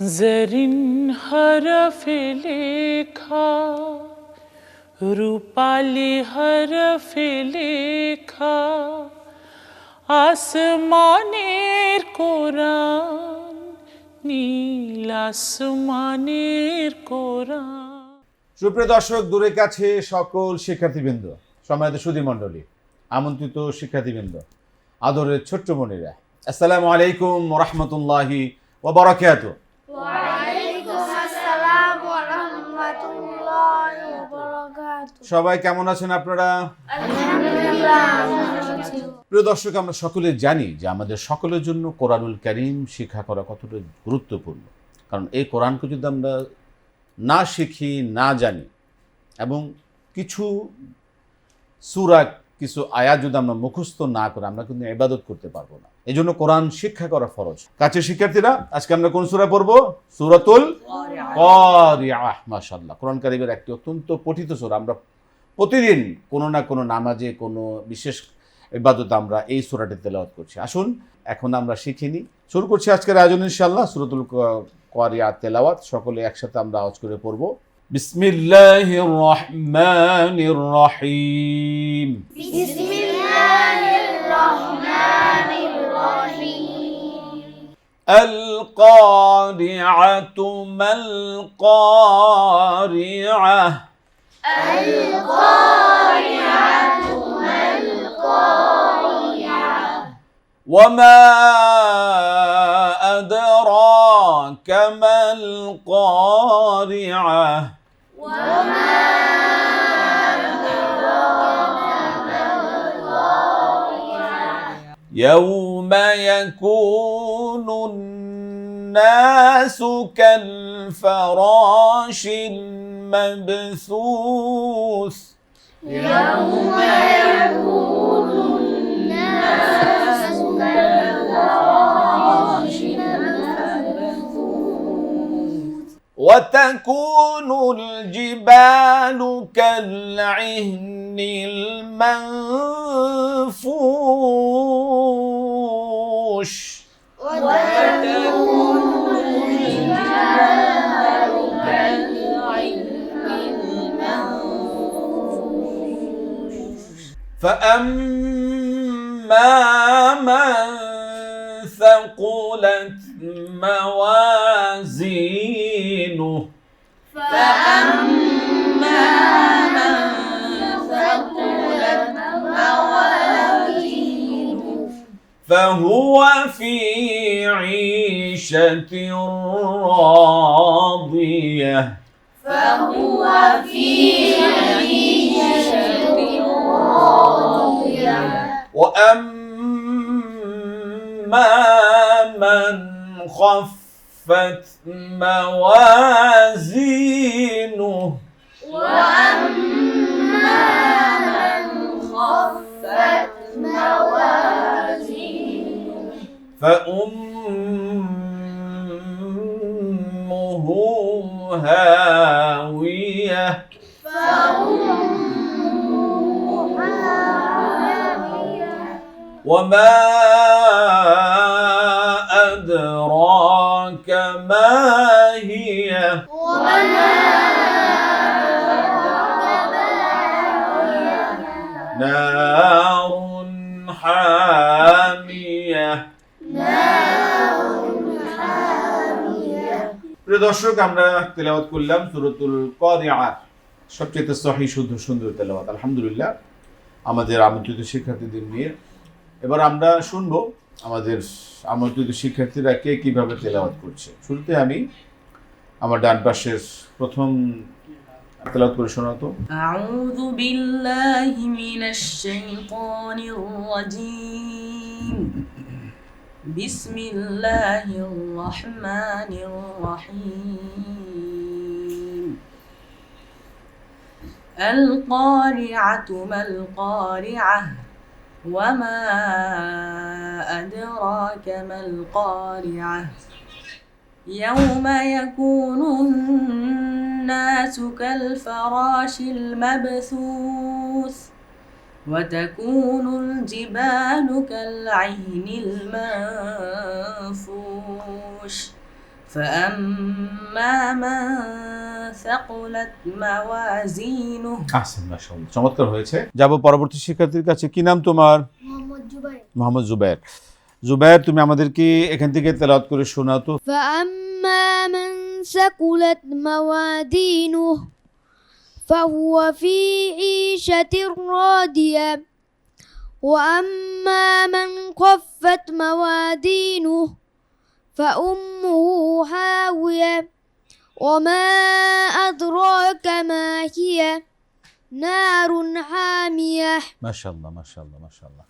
জরিন হরফে লেখা, রূপালি হরফে লেখা, আসমানের কোরআন, নীল আসমানের কোরআন। সুপ্রিয় দর্শক দূরে কাছে সকল শিক্ষার্থীবৃন্দ, সম্মানিত সুধী মণ্ডলী, আমন্ত্রিত শিক্ষার্থীবৃন্দ, আদরের ছোট্ট মনিরা আসসালামু আলাইকুম রহমতুল্লাহি ও সবাই কেমন আছেন আপনারা? প্রিয় দর্শক আমরা সকলে জানি যে আমাদের সকলের জন্য কোরআনুল করিম শিক্ষা করা কতটা গুরুত্বপূর্ণ। কারণ এই কোরআনকে যদি আমরা না শিখি না জানি এবং কিছু সুরা কিছু আয়াত যদি আমরা মুখস্থ না করে, আমরা কিন্তু ইবাদত করতে পারব না। এই জন্য কোরআন শিক্ষা করা ফরজ। কাছে শিক্ষার্থীরা, আজকে আমরা কোন সুরা পড়ব? সুরাতুল মাশাআল্লাহ। কোরআন কারিমের একটি অত্যন্ত পঠিত সুরা। আমরা প্রতিদিন কোনো না কোনো নামাজে, কোনো বিশেষ ইবাদত আমরা এই সুরাটি তেলাওয়াত করছি। আসুন, এখন আমরা শিখিনি শুরু করছি আজকের আয়োজন ইনশাল্লাহ সুরতুল কোয়ারিয়া তেলাওয়াত। সকলে একসাথে আমরা আওয়াজ করে পড়ব। بسم الله الرحمن الرحيم. بسم الله الرحمن الرحيم القارعة ما القارعة القارعة ما القارعة؟ وما أدراك ما القارعة؟ يوم يكون الناس كالفراش المبثوث يوم يكون الناس كالفراش وتكون الجبال كالعهن المنفوش. وتكون الجبال كالعهن المنفوش فأما من ثقلت موازينه. فأما من ثقلت موازينه فهو في عيشة راضية. فهو في عيشة راضية. وأما خفت موازينه. وأما من خفت موازينه. فأمه هاوية. فأمه هاوية. وما نار حامية প্রিয় দর্শক আমরা তেলাওয়াত করলাম সুরতুল কদিয়াত সবচেয়ে সহি শুদ্ধ সুন্দর তেলাওয়াত আলহামদুলিল্লাহ আমাদের আমন্ত্রিত শিক্ষার্থীদের নিয়ে এবার আমরা শুনবো আমাদের আমন্ত্রিত শিক্ষার্থীরা কে কিভাবে তেলাওয়াত করছে শুরুতে আমি আমার ডান পাশের প্রথম তেলাওয়াত করে শোনাতো أعوذ بالله من الشيطان الرجيم بسم الله الرحمن الرحيم القارعة ما القارعة وما أدراك ما القارعة يوم يكون الناس كالفراش المبثوث وتكون الجبال كالعهن المنفوش فأما من ثقلت موازينه আহসান মাশাআল্লাহ চমৎকার হয়েছে যাব পরবর্তী শিক্ষার্থীর কাছে কি নাম তোমার মোহাম্মদ জুবাইর মোহাম্মদ জুবাইর জুবাইর তুমি আমাদেরকে এখান থেকে তেলাওয়াত করে শোনাও তো فأما من ثقلت موازينه فهو في عيشة راضية وأما من خفت موازينه فأمه هاوية وما أدراك ما هي نار حامية মাশাআল্লাহ মাশাআল্লাহ মাশাআল্লাহ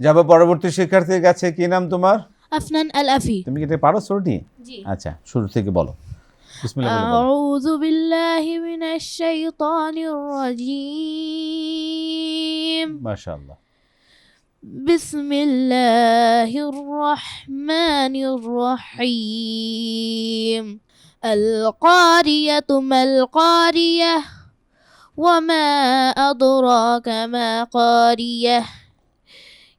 যাব পরবর্তী শিক্ষার্থীর কাছে কি নাম তোমার أفنان الأفي তুমি কি এটা পারো সুরটি জি আচ্ছা শুরু থেকে বলো বিসমিল্লাহ বলে বলো أعوذ بالله من الشيطان الرجيم মাশাআল্লাহ بسم الله الرحمن الرحيم القارية ما القارية وما أدراك ما قارية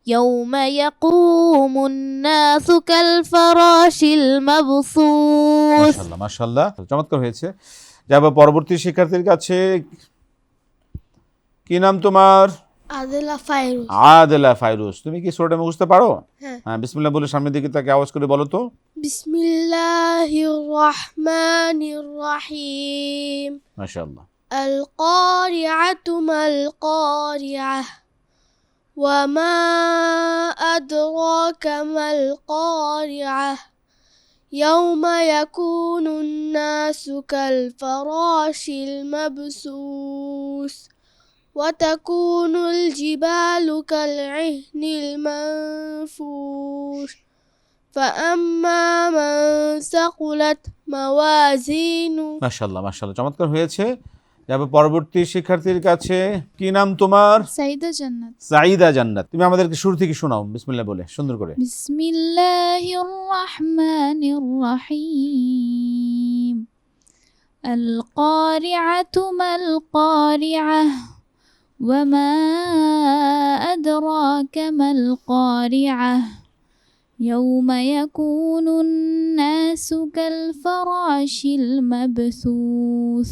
يوم يقوم الناس كالفراش المبثوث মাশাআল্লাহ মাশাআল্লাহ চমৎকার হয়েছে যাব পরবর্তী শিক্ষার্থীর কাছে কি নাম তোমার আদিলা ফাইরুজ আদেলা ফাইরুজ তুমি কি সুরাটা মুখস্থ পারো হ্যাঁ। হ্যাঁ বিসমিল্লাহ বলে সামনের দিকে তাকে আওয়াজ করে বলো তো بسم الله الرحمن الرحيم মাশাআল্লাহ القارعة ما القارعة وما أدراك ما القارعة يوم يكون الناس كالفراش المبثوث وتكون الجبال كالعهن المنفوش فأما من ثقلت موازينه মাশাআল্লাহ মাশাআল্লাহ চমৎকার হয়েছে যাবে পরবর্তী শিক্ষার্থীর কাছে কি নাম তোমার সাইদা জান্নাত সাইদা জান্নাত তুমি আমাদেরকে শুরু থেকে শোনাও বিসমিল্লাহ বলে সুন্দর করে بسم الله الرحمن الرحيم القارعة ما القارعة وما أدراك ما القارعة يوم يكون الناس كالفراش المبثوث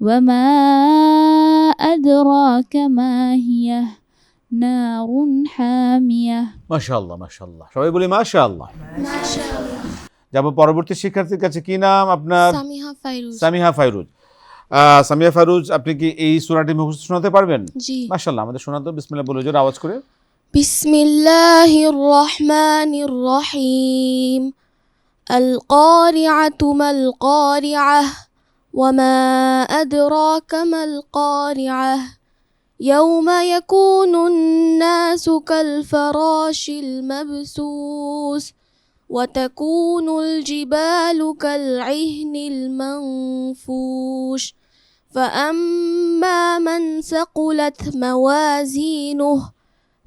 وما أدراك ما هي نار حامية মাশাআল্লাহ মাশাআল্লাহ সবাই বলি মাশাআল্লাহ যাব পরবর্তী শিক্ষার্থীর কাছে কি নাম আপনার সামিহা ফাইরুজ সামিহা ফাইরুজ আহ, সামিয়া ফাইরুজ আপনি কি এই সূরাটি মুখস্থ শোনাতে পারবেন জি মাশাআল্লাহ আমাদের শোনাতো বিসমিল্লাহ বলে জোরে আওয়াজ করে بسم الله الرحمن الرحيم القارعة ما القارعة وما أدراك ما القارعة يوم يكون الناس كالفراش المبثوث وتكون الجبال كالعهن المنفوش فأما من ثقلت موازينه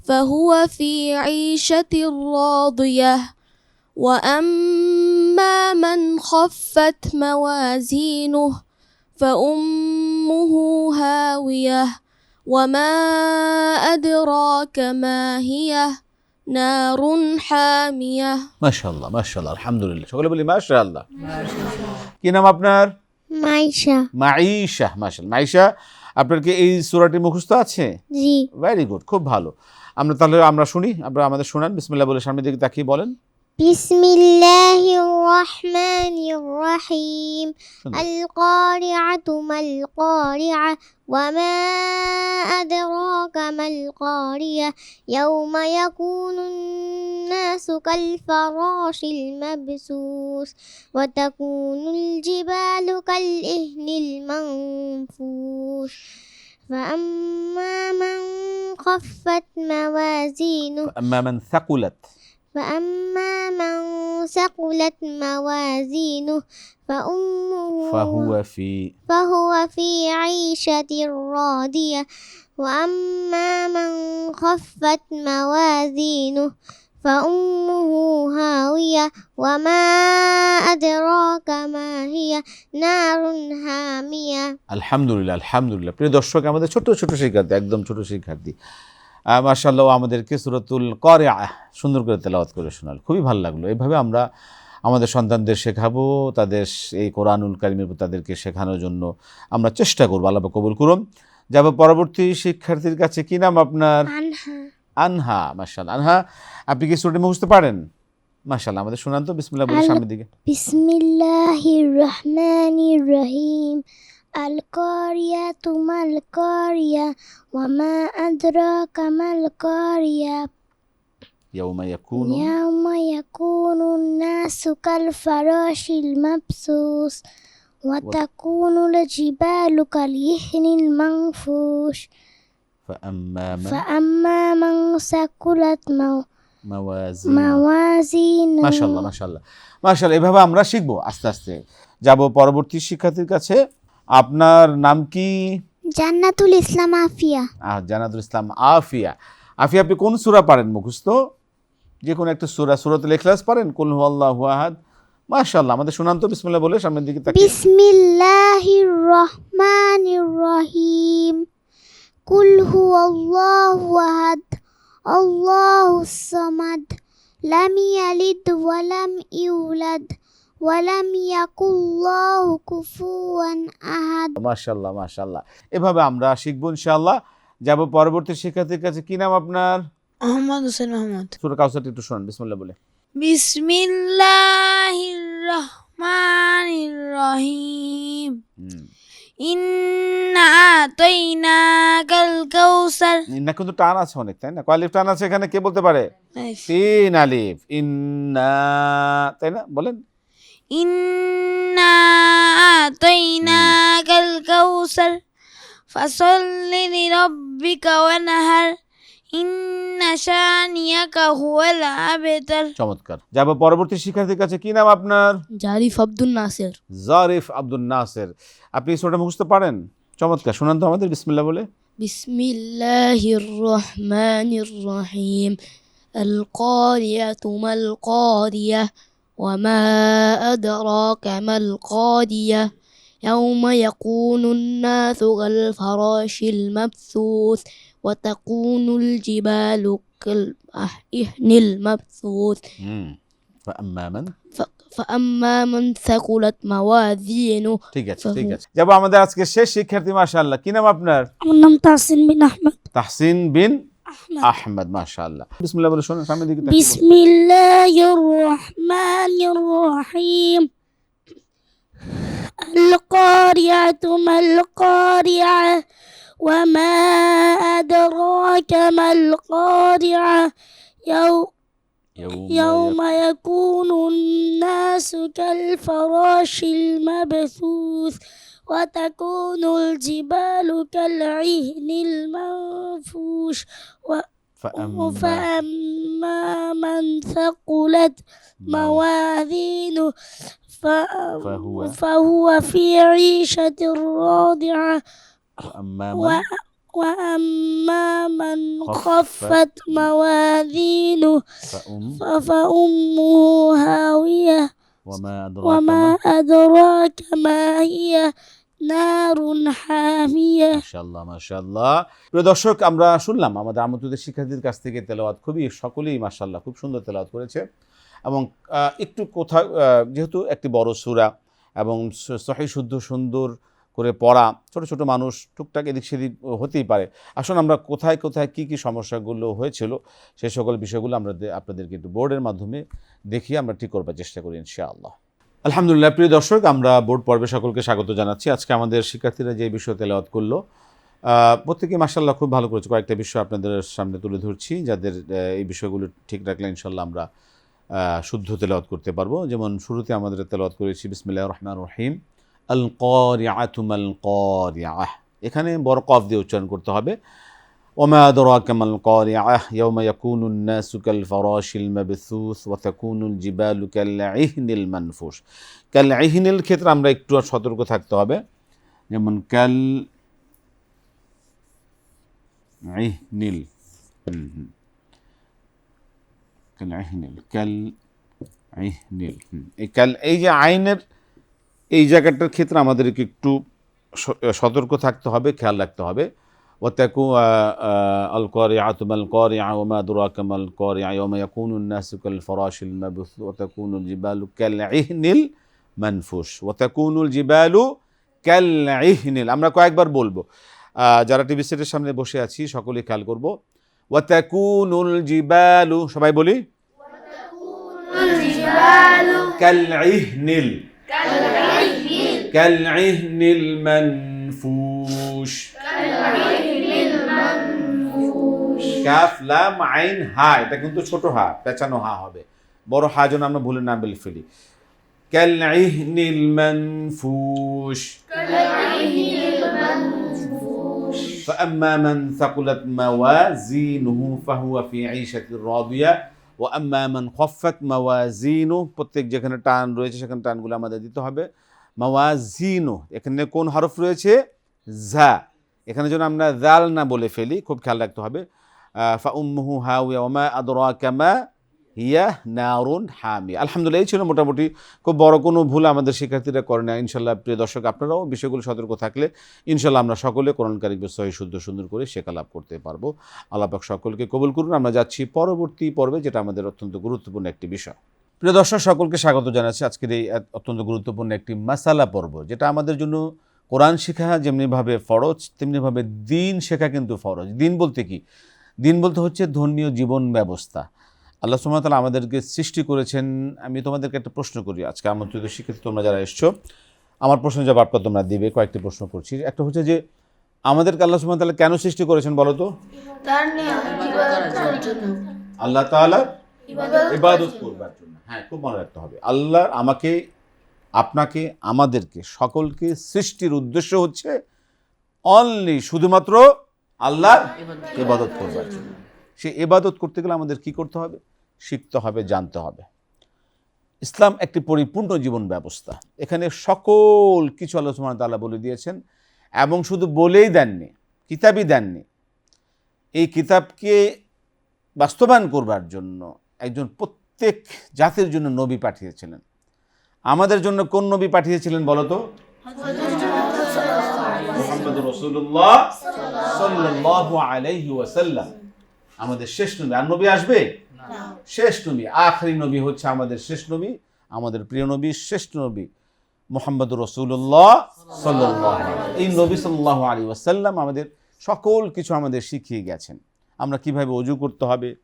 فهو في عيشة راضية وأما من خفت موازينه فأمه هاوية وما أدراك ما هي نار حامية মাশাআল্লাহ মাশাআল্লাহ আলহামদুলিল্লাহ সকলে বলি মাশাআল্লাহ কি নাম আপনার মাইশা মাইশা মাশাআল্লাহ মাইশা আপনার কি এই সূরাটি মুখস্থ আছে জি ভেরি গুড খুব ভালো আমরা তাহলে আমরা শুনি আমরা আমাদের শোনান বিসমিল্লাহ বলে সামনের দিকে তাকিয়ে বলেন بسم الله الرحمن الرحيم. القارعة ما القارعة وما أدراك ما القارعة؟ يوم يكون الناس كالفراش المبثوث وتكون الجبال كالإهن المنفوش. فأما من خفت موازينه فأما من ثقلت. فأما من ثقلت موازينه فأمه ফাহুয়া ফি فهو في عيشة راضية وأما من خفت موازينه فأمه هاوية وما أدراك ما هي نار حامية আলহামদুলিল্লাহ আলহামদুলিল্লাহ প্রিয় দর্শক আমাদের ছোট ছোট শিক্ষার্থী একদম ছোট শিক্ষার্থী মার্শাল্লাহ আমাদেরকে সুরতুল করে সুন্দর করে তেলাওয়াত করে শোনাল। খুবই ভালো লাগল। এভাবে আমরা আমাদের সন্তানদের শেখাবো তাদের এই কোরআনুল কারিমের তাদেরকে শেখানোর জন্য আমরা চেষ্টা করব। আল্লাহ কবুল করুম যাব পরবর্তী শিক্ষার্থীর কাছে। কি নাম আপনার? আনহা। মার্শাল আনহা আপনি কি সুরটি মুখস্থ পারেন? মার্শাল আমাদের শোনান তো। বিসমিল্লাহ বলে সামনের দিকে। বিসমিল্লাহির রহমানির রহিম। الرحيم القارية ما القارية وما أدراك ما القارية ইয়াউমা ইয়াকুনু يوم يكون الناس كالفراش المبثوث وتكون الجبال كاليهن المنفوش فأما من فأما من ثقلت مو- موازين موازينه মাশাল্লাহ মাশাল্লাহ মাশাল্লাহ এভাবে আমরা শিখবো আস্তে আস্তে যাব পরবর্তী শিক্ষার্থীর কাছে আপনার নাম কি? জান্নাতুল ইসলাম আফিয়া। আহ জান্নাতুল ইসলাম আফিয়া। আফিয়া আপনি কোন সুরা পারেন মুখস্থ? যে কোনো একটা সুরা সুরাতুল ইখলাস পারেন? কুল হু আল্লাহু আহাদ। মাশাআল্লাহ আমাদের শুনান তো বিসমিল্লাহ বলে সামনের দিকে তাকিয়ে। বিসমিল্লাহির রহমানির রহিম। কুল হু আল্লাহু আহাদ। আল্লাহু সামাদ। লাম ইয়ালিদ ওয়া লাম ইউলাদ। ওয়ালাম ইয়াকুল্লাহু কুফুয়ান আহাদ। মাশাআল্লাহ মাশাআল্লাহ। এভাবে আমরা শিখব ইনশাআল্লাহ। যাব পরবর্তী শিক্ষার্থীর কাছে। কি নাম আপনার? আহমদ হোসেন মাহমুদ সূরা কাউসার একটু শুনুন বিসমিল্লাহ বলে। বিসমিল্লাহির রহমানির রহিম ইন্না আতাইনাকাল কাউসার। ইন্না কিন্তু টান আছে অনেক তাই না? কয় টান আছে এখানে? কে বলতে পারে? তিন আলিফ। ইন্না তাই না? বলেন। ইন্না আতাইনাকাল কাউসার ফাসাল্লি লিরাব্বিকা ওয়ানহার ইন্না শানিয়াকা হুয়াল আবতার চমৎকার যাব পরবর্তী শিক্ষার্থীর কাছে কি নাম আপনার জারিফ আব্দুল নাসের জারিফ আব্দুল নাসের আপনি ছোটা মুখস্থ পারেন চমৎকার শুনান তো আমাদের বিসমিল্লাহ বলে بسم الله الرحمن الرحيم القارية ما القارية وما أدراك ما القارية يوم يكون الناس كالفراش المبثوث وتكون الجبال كالعهن المبثوث হুম فأما من ف- فأما من ثقلت موازينه ঠিক আছে ঠিক আছে যাব আমাদের আজকে শেষ শিক্ষার্থী মাশাআল্লাহ কি নাম আপনার আমার নাম তাহসিন বিন আহমদ তাহসিন বিন আহমদ মাশাআল্লাহ বিসমিল্লাহ বলে শুনুন সামনের দিকে তাকিয়ে বলুন। بسم الله الرحمن الرحيم القارعة ما القارعة وما أدراك ما القارعة يوم يوم يكون الناس كالفراش المبثوث وتكون الجبال كالعهن المنفوش. فأما فأما من ثقلت موازينه ف- فهو- فهو في عيشة راضعة. وأما و- من وأما من خفت موازينه فأمه هاوية. وما أدراك وما ما أدراك ما هي. নারুন দর্শক, আমরা শুনলাম আমাদের আমন্ত্রিত শিক্ষার্থীদের কাছ থেকে তেলাওয়াত। খুবই সকলেই মাশাআল্লাহ, খুব সুন্দর তেলাওয়াত করেছে। এবং একটু কোথাও যেহেতু একটি বড় সূরা এবং সহি, শুদ্ধ, সুন্দর করে পড়া, ছোট ছোট মানুষ টুকটাক এদিক সেদিক হতেই পারে। আসুন আমরা কোথায় কোথায় কি কি সমস্যাগুলো হয়েছিল সে সকল বিষয়গুলো আমরা আপনাদেরকে একটু বোর্ডের মাধ্যমে দেখিয়ে আমরা ঠিক করবার চেষ্টা করি, ইনশাআল্লাহ। আলহামদুলিল্লাহ প্রিয় দর্শক আমরা বোর্ড পর্বে সকলকে স্বাগত জানাচ্ছি। আজকে আমাদের শিক্ষার্থীরা যে বিষয় তেলাওয়াত করল আহ, প্রত্যেকে মাসাল্লাহ খুব ভালো করেছে। কয়েকটা বিষয় আপনাদের সামনে তুলে ধরছি যাদের এই বিষয়গুলো ঠিক রাখলে ইনশাল্লাহ আমরা আহ, শুদ্ধ তেলাওয়াত করতে পারব। যেমন শুরুতে আমাদের তেলাওয়াত করেছি বিসমিল্লাহ রহমান রহিম আল করিয়াতুমাল করিয়াহ এখানে বড় কফ দিয়ে উচ্চারণ করতে হবে। وما أدراك ما القارعة يوم يكون الناس كالفراش المبثوث وتكون الجبال كالعهن المنفوش كالعهن ক্ষেত্রে আমরা একটু সতর্ক থাকতে হবে যেমন কাল ইহনিল হুম, হুম। কাল ইহনিল কাল ইহনিল হুম। এই কাল এই যে আইনের এই জায়গাটার ক্ষেত্রে আমাদেরকে একটু স- সতর্ক থাকতে হবে খেয়াল রাখতে হবে وتكون القارعة ما القارعة وما أدراك ما القارعة يوم يكون الناس كالفراش المبثوث وتكون الجبال كالعهن المنفوش وتكون الجبال كالعهن আমরা কয়েকবার বলবো আহ, যারা টিভি সেটের সামনে বসে আছি সকলে খেয়াল করব ওয়াতাকুনুল জিবালু সবাই বলি কালইহনিল কালইহনিল মানফুশ কাফ লাম আইন হা এটা কিন্তু ছোট হা পেঁচানো হা হবে বড় হা যেন আমরা ভুলে না বলে ফেলি কালইহনিল মানফুশ فأما من ثقلت موازينه فهو في عيشة راضية وأما من خفت موازينه প্রত্যেক যেখানে টান রয়েছে সেখানে টানগুলো আমাদের দিতে হবে মাওয়াজিনু এখানে কোন হরফ রয়েছে জা এখানে যেন আমরা জাল না বলে ফেলি খুব খেয়াল রাখতে হবে ফা উম্মুহু হাউয়া ওমা আদরাকা মা হিয়া নারুন হামি আলহামদুলিল্লাহ এই ছিল মোটামুটি খুব বড় কোনো ভুল আমাদের শিক্ষার্থীরা করে না ইনশাল্লাহ প্রিয় দর্শক, আপনারাও বিষয়গুলো সতর্ক থাকলে ইনশাল্লাহ আমরা সকলে কারিক সহি শুদ্ধ সুন্দর করে শেখা লাভ করতে পারব। আল্লাহ পাক সকলকে কবুল করুন। আমরা যাচ্ছি পরবর্তী পর্বে, যেটা আমাদের অত্যন্ত গুরুত্বপূর্ণ একটি বিষয়। প্রিয় দর্শক, সকলকে স্বাগত জানাচ্ছি আজকের এই অত্যন্ত গুরুত্বপূর্ণ একটি মাসালা পর্ব, যেটা আমাদের জন্য কোরআন শেখা যেমনিভাবে ফরজ, তেমনিভাবে দিন শেখা কিন্তু ফরজ। দিন বলতে কি? দিন বলতে হচ্ছে ধর্মীয় জীবন ব্যবস্থা। আল্লাহ সুমতাল আমাদেরকে সৃষ্টি করেছেন। আমি তোমাদেরকে একটা প্রশ্ন করি আজকে আমন্ত্রিত শিক্ষিত তোমরা যারা এসছো আমার প্রশ্নের জবাবটা তোমরা দিবে কয়েকটি প্রশ্ন করছি। একটা হচ্ছে যে আমাদেরকে আল্লাহ সুমতাল কেন সৃষ্টি করেছেন বলো তো? আল্লাহ তাআলার ইবাদত করবার জন্য। হ্যাঁ খুব মনে রাখতে হবে। আল্লাহ আমাকে আপনাকে আমাদেরকে সকলকে সৃষ্টির উদ্দেশ্য হচ্ছে অনলি শুধুমাত্র আল্লাহর ইবাদত। করবার জন্য। সে এবাদত করতে গেলে আমাদের কি করতে হবে? শিখতে হবে জানতে হবে। ইসলাম একটি পরিপূর্ণ জীবন ব্যবস্থা। এখানে সকল কিছু আল্লাহ সুবহানাহু ওয়া বলে দিয়েছেন এবং শুধু বলেই দেননি কিতাবই দেননি। এই কিতাবকে বাস্তবায়ন করবার জন্য একজন প্রত্যেক জাতির জন্য নবী পাঠিয়েছিলেন। আমাদের জন্য কোন নবী পাঠিয়েছিলেন বলো তো? মুহাম্মদ রাসূলুল্লাহ সাল্লাল্লাহু আলাইহি ওয়াসাল্লাম। আমাদের শেষ নবী। আর নবী আসবে? শেষ নবী। আখরি নবী হচ্ছে আমাদের শেষ নবী আমাদের প্রিয় নবী শ্রেষ্ঠ নবী মোহাম্মদ রসুল্লাহ সাল্লাহ এই নবী সাল্লাহ আলী ওয়াসাল্লাম আমাদের সকল কিছু আমাদের শিখিয়ে গেছেন। আমরা কীভাবে অজু করতে হবে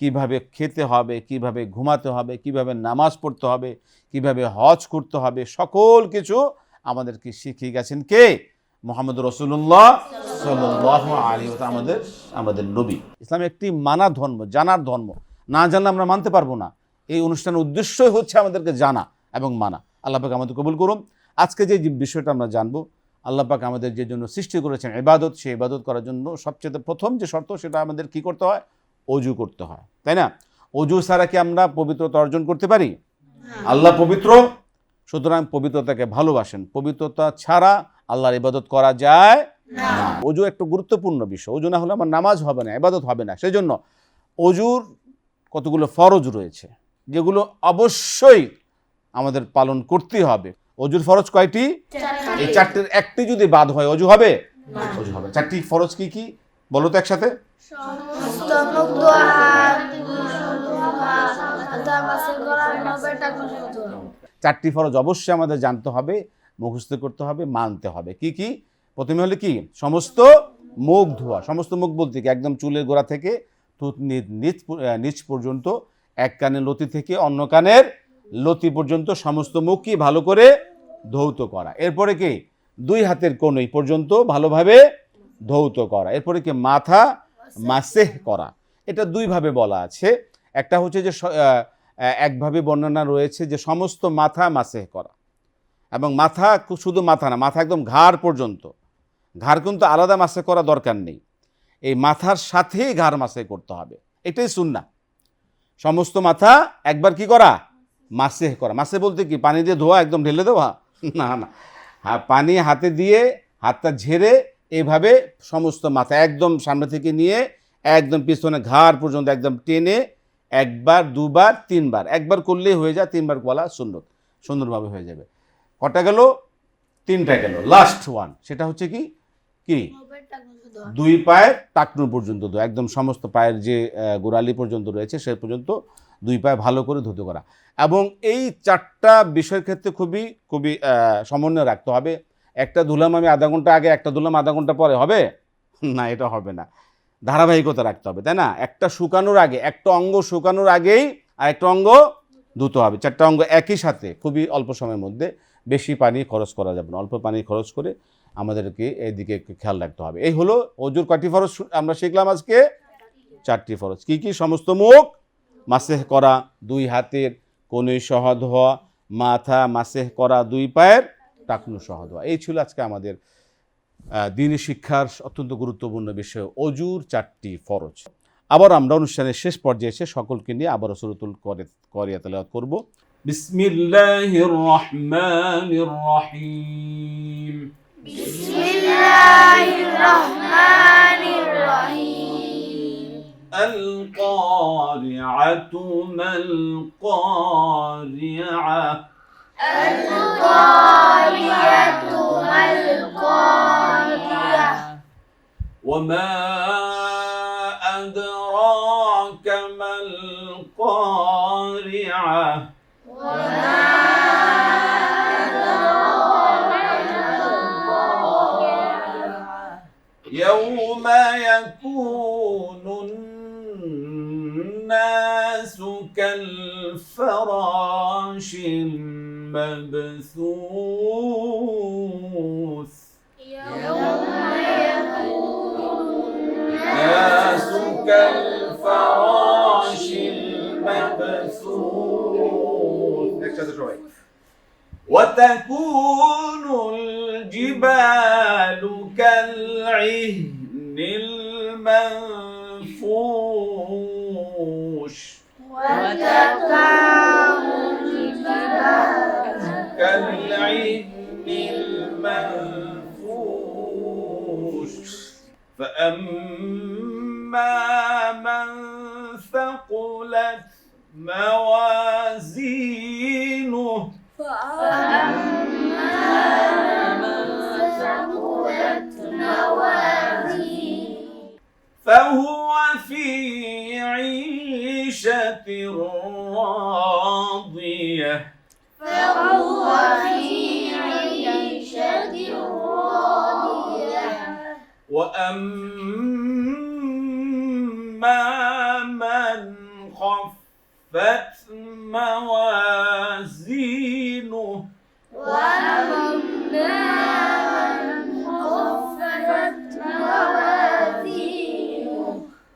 কীভাবে খেতে হবে কীভাবে ঘুমাতে হবে কীভাবে নামাজ পড়তে হবে কীভাবে হজ করতে হবে সকল কিছু আমাদেরকে শিখিয়ে গেছেন কে? মোহাম্মদ রসুল্লাহ সাল্লাহ আলী আমাদের আমাদের নবী। ইসলাম একটি মানা ধর্ম জানার ধর্ম। না জানলে আমরা মানতে পারব না। এই অনুষ্ঠানের উদ্দেশ্যই হচ্ছে আমাদেরকে জানা এবং মানা। আল্লাহ পাক আমাদের কবুল করুন। আজকে যে বিষয়টা আমরা জানব আল্লাহ পাক আমাদের যে জন্য সৃষ্টি করেছেন ইবাদত সেই ইবাদত করার জন্য সবচেয়ে প্রথম যে শর্ত সেটা আমাদের কি করতে হয়? অজু করতে হয়। তাই না? অজু ছাড়া কি আমরা পবিত্রতা অর্জন করতে পারি? আল্লাহ পবিত্র সুতরাং পবিত্রতাকে ভালোবাসেন। পবিত্রতা ছাড়া আল্লাহর ইবাদত করা যায় অজু একটা গুরুত্বপূর্ণ বিষয়। অজু না হলে আমার নামাজ হবে না ইবাদত হবে না। সেই জন্য অজুর কতগুলো ফরজ রয়েছে যেগুলো অবশ্যই আমাদের পালন করতে হবে। অজুর ফরজ কয়টি? এই চারটির একটি যদি বাদ হয় অজু হবে? অজু হবে। চারটি ফরজ কি কি? বলো তো একসাথে। চারটি ফরজ অবশ্যই আমাদের জানতে হবে। মুখস্থ করতে হবে, মানতে হবে। কি কি? প্রথমে হলে কি? সমস্ত মুখ ধোয়া। সমস্ত মুখ বলতে কি? একদম চুলের গোড়া থেকে নিচ নিচ পর্যন্ত, এক কানের লতি থেকে অন্য কানের লতি পর্যন্ত সমস্ত মুখই ভালো করে ধৌত করা। এরপরে কি? দুই হাতের কোনই পর্যন্ত ভালোভাবে ধৌত করা। এরপরে কি? মাথা মাসেহ করা। এটা দুইভাবে বলা আছে। একটা হচ্ছে যে একভাবে বর্ণনা রয়েছে যে সমস্ত মাথা মাসেহ করা। এবং মাথা শুধু মাথা না, মাথা একদম ঘাড় পর্যন্ত। ঘাড় কিন্তু আলাদা মাসে করা দরকার নেই। এই মাথার সাথেই ঘাড় মাসে করতে হবে। এটাই সুন্না সমস্ত মাথা একবার কি করা? মাসে করা। মাসে বলতে কি, পানি দিয়ে ধোয়া, একদম ঢেলে দেওয়া? না না। হ্যাঁ পানি হাতে দিয়ে হাতটা ঝেড়ে এভাবে সমস্ত মাথা একদম সামনে থেকে নিয়ে একদম পিছনে ঘাড় পর্যন্ত একদম টেনে একবার, দুবার, তিনবার। একবার করলেই হয়ে যায়, তিনবার বলা সুন্দর সুন্দরভাবে হয়ে যাবে। কটা গেল? তিনটা গেল। লাস্ট ওয়ান সেটা হচ্ছে কি? কি? দুই পায়ের টাকনু পর্যন্ত একদম সমস্ত পায়ের যে গোড়ালি পর্যন্ত রয়েছে, সে পর্যন্ত দুই পায়ে ভালো করে ধুতে করা। এবং এই চারটা বিষয়ের ক্ষেত্রে খুবই খুবই সমন্বয় রাখতে হবে। একটা ধুলাম আমি আধা ঘণ্টা আগে, একটা ধুলাম আধা ঘণ্টা পরে। হবে? না, এটা হবে না। ধারাবাহিকতা রাখতে হবে, তাই না? একটা শুকানোর আগে, একটা অঙ্গ শুকানোর আগেই আর একটা অঙ্গ ধুতে হবে। চারটা অঙ্গ একই সাথে, খুবই অল্প সময়ের মধ্যে। বেশি পানি খরচ করা যাবে না। অল্প পানি খরচ করে আমাদেরকে একটু খেয়াল রাখতে হবে। এই হলো অজুর কয়টি ফরজ আমরা শিখলাম আজকে? চারটি ফরজ। কি কি? সমস্ত মুখ মাসেহ করা, দুই হাতের কনুই সহ ধোয়া মাথা মাসেহ করা, দুই পায়ের টাকনু সহ ধোয়া এই ছিল আজকে আমাদের দিনী শিক্ষার অত্যন্ত গুরুত্বপূর্ণ বিষয়, অজুর চারটি ফরজ। আবার আমরা অনুষ্ঠানের শেষ পর্যায়ে এসে সকলকে নিয়ে আবার সুরতুল করে করিয়া তেলাওয়াত করব। بسم الله الرحمن الرحيم. بسم الله الرحمن الرحيم. القارعة ما القارعة؟ القارعة ما القارعة؟ وما أدراك ما القارعة؟ يوم يكون الناس كالفراش المبثوث. الناس كالفراش المبثوث. وتكون الجبال كالعهن المنفوش. كالعهن المنفوش. فأما من ثقلت موازينه فهو في عيشة راضية. وأما من خفت موازينه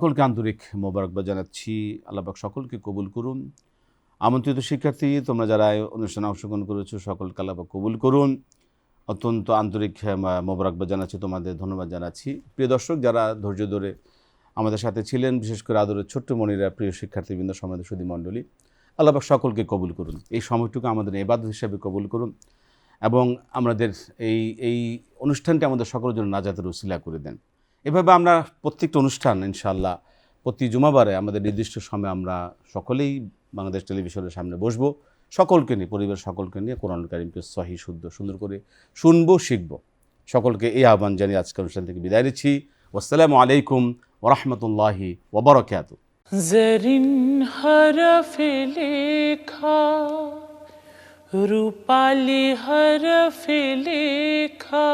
সকলকে আন্তরিক মোবারকবাদ জানাচ্ছি। আল্লাপাক সকলকে কবুল করুন। আমন্ত্রিত শিক্ষার্থী, তোমরা যারা অনুষ্ঠানে অংশগ্রহণ করেছ, সকলকে আল্লাপাক কবুল করুন। অত্যন্ত আন্তরিক মোবারকবাদ জানাচ্ছি, তোমাদের ধন্যবাদ জানাচ্ছি। প্রিয় দর্শক, যারা ধৈর্য ধরে আমাদের সাথে ছিলেন, বিশেষ করে আদরের ছোট্ট মনিরা, প্রিয় শিক্ষার্থীবৃন্দ, সমাজের সুদী মণ্ডলী, আল্লাপাক সকলকে কবুল করুন। এই সময়টুকু আমাদের এবাদত হিসাবে কবুল করুন এবং আমাদের এই এই অনুষ্ঠানটি আমাদের সকলের জন্য নাজাতের উসিলা করে দেন। এভাবে আমরা প্রত্যেকটা অনুষ্ঠান ইনশাল্লাহ প্রতি জুমাবারে আমাদের নির্দিষ্ট সময়ে আমরা সকলেই বাংলাদেশ টেলিভিশনের সামনে বসবো। সকলকে নিয়ে, পরিবার সকলকে নিয়ে কোরআন কারিমকে সহি, শুদ্ধ, সুন্দর করে শুনব, শিখব। সকলকে এই আহ্বান জানিয়ে আজকে অনুষ্ঠান থেকে বিদায় নিচ্ছি। ওসালামু আলাইকুম ওরহমতুল্লাহি ওবরকাত জরিন হরফে লেখা, রূপালী হরফে লেখা।